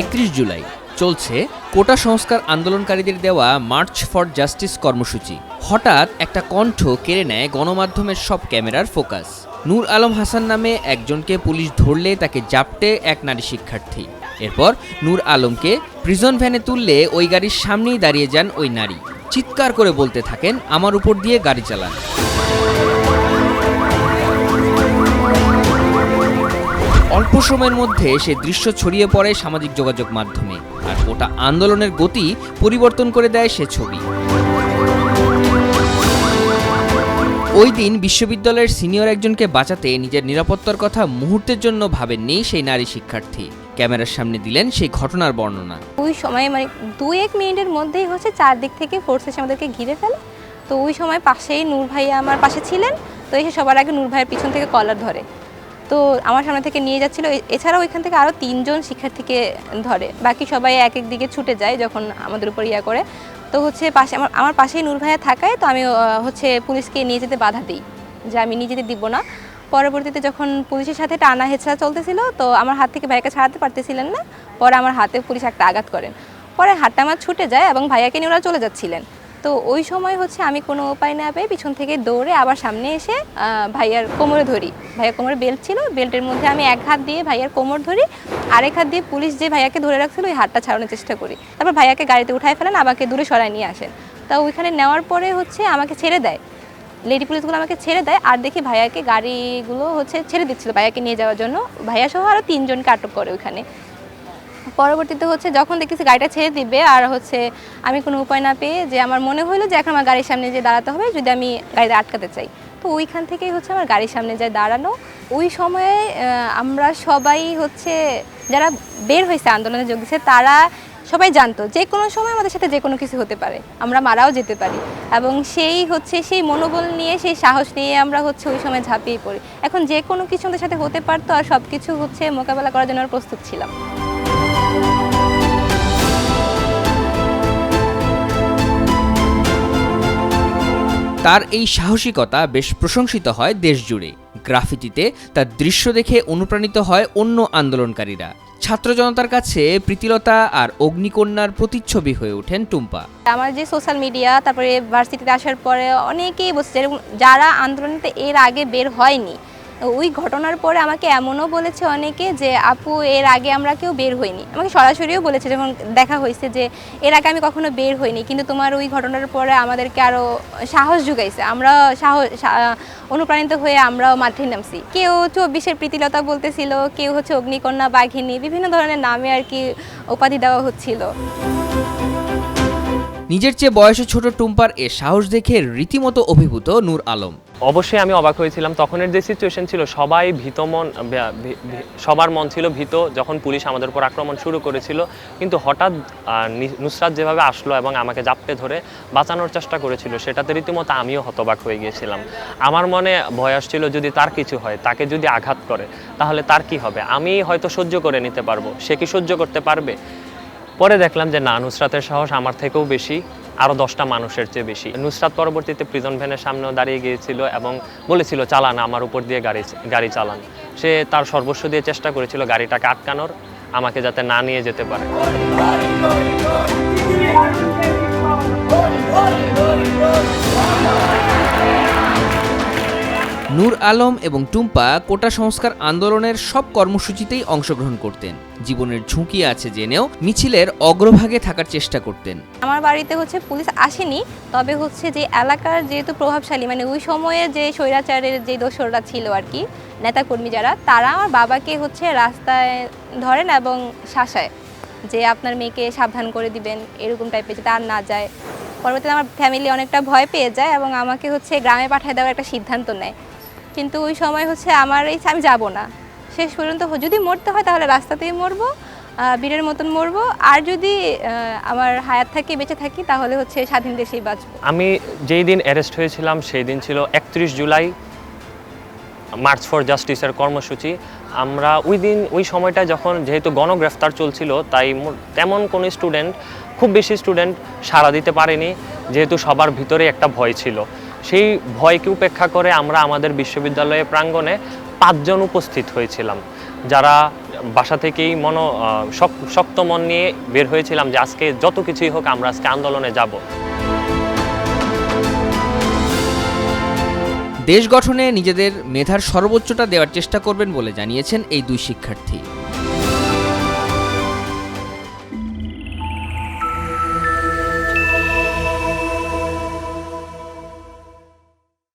একত্রিশ জুলাই চলছে কোটা সংস্কার আন্দোলনকারীদের দেওয়া মার্চ ফর জাস্টিস কর্মসূচি। হঠাৎ একটা কণ্ঠ কেড়ে নেয় গণমাধ্যমের সব ক্যামেরার ফোকাস। নূর আলম হাসান নামে একজনকে পুলিশ ধরলে তাকে জাপটে এক নারী শিক্ষার্থী। এরপর নূর আলমকে প্রিজন ভ্যানে তুললে ওই গাড়ির সামনেই দাঁড়িয়ে যান ওই নারী। চিৎকার করে বলতে থাকেন, আমার উপর দিয়ে গাড়ি চালান। অল্প সময়ের মধ্যে সে দৃশ্য ছড়িয়ে পড়ে সামাজিক যোগাযোগ মাধ্যমে। আর গোটা আন্দোলনের গতি পরিবর্তন করে দেয় সে ছবি। ওই দিন বিশ্ববিদ্যালয়ের সিনিয়র একজনকে বাঁচাতে নিজের নিরাপত্তার কথা মুহূর্তের জন্য ভাবেননি সেই নারী শিক্ষার্থী। ক্যামেরার সামনে দিলেন সেই ঘটনার বর্ণনা। ওই সময় মানে দু এক মিনিটের মধ্যেই হচ্ছে চারদিক থেকে ফোর্স এসে আমাদেরকে ঘিরে ফেলে। তো ওই সময় পাশেই নূর ভাইয়া আমার পাশে ছিলেন। তো এসে সবার আগে নূর ভাইয়ের পিছন থেকে কলার ধরে। তো আমার সামনে থেকে নিয়ে যাচ্ছিল। এছাড়াও ওইখান থেকে আরও তিনজন শিক্ষার্থীকে ধরে। বাকি সবাই এক এক দিকে ছুটে যায় যখন আমাদের উপর ইয়া করে। তো হচ্ছে পাশে আমার আমার পাশেই নূর ভাইয়া থাকায় তো আমি হচ্ছে পুলিশকে নিয়ে যেতে বাধা দিই যে আমি নিয়ে যেতে দিব না। পরবর্তীতে যখন পুলিশের সাথে টানা হেঁচড়া চলতেছিল, তো আমার হাত থেকে ভাইয়াকে ছাড়াতে পারতেছিলেন না। পরে আমার হাতে পুলিশ একটা আঘাত করেন। পরে হাতটা আমার ছুটে যায় এবং ভাইয়াকে নিয়ে ওরা চলে যাচ্ছিলেন। তো ওই সময় হচ্ছে আমি কোনো উপায় না পেয়ে পিছন থেকে দৌড়ে আবার সামনে এসে ভাইয়ার কোমরে ধরি। ভাইয়ার কোমরে বেল্ট ছিল বেল্টের মধ্যে আমি এক হাত দিয়ে ভাইয়ার কোমর ধরি, আরেক হাত দিয়ে পুলিশ যে ভাইয়াকে ধরে রাখছিল ওই হাতটা ছাড়ানোর চেষ্টা করি। তারপর ভাইয়াকে গাড়িতে উঠায় ফেলেন, আমাকে দূরে সরায় নিয়ে আসেন। তা ওইখানে নেওয়ার পরে হচ্ছে আমাকে ছেড়ে দেয়। লেডি পুলিশগুলো আমাকে ছেড়ে দেয়, আর দেখি ভাইয়াকে গাড়িগুলো হচ্ছে ছেড়ে দিচ্ছিল ভাইয়াকে নিয়ে যাওয়ার জন্য। ভাইয়া সহ আরও তিনজনকে আটক করে ওইখানে। পরবর্তীতে হচ্ছে যখন দেখেছি গাড়িটা ছেড়ে দিবে, আর হচ্ছে আমি কোনো উপায় না পেয়ে যে আমার মনে হলো যে এখন আমার গাড়ির সামনে যে দাঁড়াতে হবে, যদি আমি গাড়িতে আটকাতে চাই। তো ওইখান থেকেই হচ্ছে আমার গাড়ির সামনে যায় দাঁড়ানো। ওই সময়ে আমরা সবাই হচ্ছে যারা বের হয়েছে আন্দোলনে যোগ দিচ্ছে তারা সবাই জানতো যে কোনো সময় আমাদের সাথে যে কোনো কিছু হতে পারে, আমরা মারাও যেতে পারি। এবং সেই হচ্ছে সেই মনোবল নিয়ে, সেই সাহস নিয়ে আমরা হচ্ছে ওই সময় ঝাঁপিয়ে পড়ি। এখন যে কোনো কিছু আমাদের সাথে হতে পারতো, আর সব কিছু হচ্ছে মোকাবেলা করার জন্য প্রস্তুত ছিলাম। তার এই সাহসিকতা বেশ প্রশংসিত হয় দেশজুড়ে গ্রাফিটিতে তার দৃশ্য দেখে অনুপ্রাণিত হয় অন্য আন্দোলনকারীরা। ছাত্র জনতার কাছে প্রীতিলতা আর অগ্নিকন্যার প্রতিচ্ছবি হয়ে ওঠেন টুম্পা। আমার যে সোশ্যাল মিডিয়া, তারপরে ভার্সিটিতে আসার পরে অনেকেই বসছে যারা আন্দোলনতে এর আগে বের হয়নি ওই ঘটনার পরে আমাকে এমনও বলেছে অনেকে যে, আপু, এর আগে আমরা কেউ বের হইনি। আমাকে সরাসরিও বলেছে যখন দেখা হয়েছে যে, এর আগে আমি কখনো বের হইনি। কিন্তু তোমার ওই ঘটনার পরে আমাদেরকে আরও সাহস যোগাইছে। আমরা সাহস অনুপ্রাণিত হয়ে আমরাও মাঠে নামছি। কেউ চব্বিশের প্রীতিলতা বলতেছিল, কেউ হচ্ছে অগ্নিকন্যা, বাঘিনী, বিভিন্ন ধরনের নামে আর কি উপাধি দেওয়া হচ্ছিল। নিজের চেয়ে বয়সে ছোট টুম্পার এ সাহস দেখে রীতিমতো অভিভূত নূর আলম। অবশ্যই আমি অবাক হয়েছিলাম। তখনের যে সিচুয়েশন ছিল, সবাই ভীত মন সবার মন ছিল ভীত যখন পুলিশ আমাদের উপর আক্রমণ শুরু করেছিল। কিন্তু হঠাৎ নুসরাত যেভাবে আসলো এবং আমাকে জাপটে ধরে বাঁচানোর চেষ্টা করেছিল, সেটাতে রীতিমতো আমিও হতবাক হয়ে গিয়েছিলাম। আমার মনে ভয় আসছিল যদি তার কিছু হয়, তাকে যদি আঘাত করে, তাহলে তার কি হবে? আমি হয়তো সহ্য করে নিতে পারব। সে কি সহ্য করতে পারবে? পরে দেখলাম যে না, নুসরাতের সাহস আমার থেকেও বেশি। আরও দশটা মানুষের চেয়ে বেশি নুসরাত পরবর্তীতে প্রিজন ভ্যানের সামনেও দাঁড়িয়ে গিয়েছিল এবং বলেছিল চালান আমার উপর দিয়ে গাড়ি গাড়ি চালান সে তার সর্বস্ব দিয়ে চেষ্টা করেছিল গাড়িটাকে আটকানোর আমাকে যাতে না নিয়ে যেতে পারে নূর আলম এবং টুম্পা কোটা সংস্কার আন্দোলনের সব কর্মসূচিতেই অংশগ্রহণ করতেন। জীবনের ঝুঁকি আছে জেনেও মিছিলের অগ্রভাগে থাকার চেষ্টা করতেন। আমার বাড়িতে হচ্ছে পুলিশ আসেনি, তবে হচ্ছে যে এলাকার যেহেতু প্রভাবশালী মানে ওই সময়ে যে স্বৈরাচারের যে দোসররা ছিল আর কি, নেতাকর্মী যারা, তারা আমার বাবাকে হচ্ছে রাস্তায় ধরেন এবং শাসায় যে আপনার মেয়েকে সাবধান করে দিবেন, এরকম টাইপের যে তার না যায়। পরবর্তীতে আমার ফ্যামিলি অনেকটা ভয় পেয়ে যায় এবং আমাকে হচ্ছে গ্রামে পাঠিয়ে দেওয়ার একটা সিদ্ধান্ত নেয়। কিন্তু ওই সময় হচ্ছে আমার এই আমি যাব না। শেষ পর্যন্ত যদি মরতে হয় তাহলে রাস্তাতেই মরবো বীরের মতন মরবো। আর যদি আমার হায়াত থাকি, বেঁচে থাকি, তাহলে হচ্ছে স্বাধীন দেশেই বাঁচবো। আমি যেই দিন অ্যারেস্ট হয়েছিলাম, সেই দিন ছিল একত্রিশ জুলাই মার্চ ফর জাস্টিসের কর্মসূচি। আমরা ওই দিন, ওই সময়টা যখন যেহেতু গণগ্রেফতার চলছিল, তাই তেমন কোনো স্টুডেন্ট খুব বেশি স্টুডেন্ট সাড়া দিতে পারেনি, যেহেতু সবার ভিতরে একটা ভয় ছিল। সেই ভয়কে উপেক্ষা করে আমরা আমাদের বিশ্ববিদ্যালয়ে প্রাঙ্গণে পাঁচজন উপস্থিত হয়েছিলাম, যারা বাসা থেকেই মন শক্ত মন নিয়ে বের হয়েছিলাম যে আজকে যত কিছুই হোক আমরা আজকে আন্দোলনে যাব। দেশ গঠনে নিজেদের মেধার সর্বোচ্চটা দেওয়ার চেষ্টা করবেন বলে জানিয়েছেন এই দুই শিক্ষার্থী।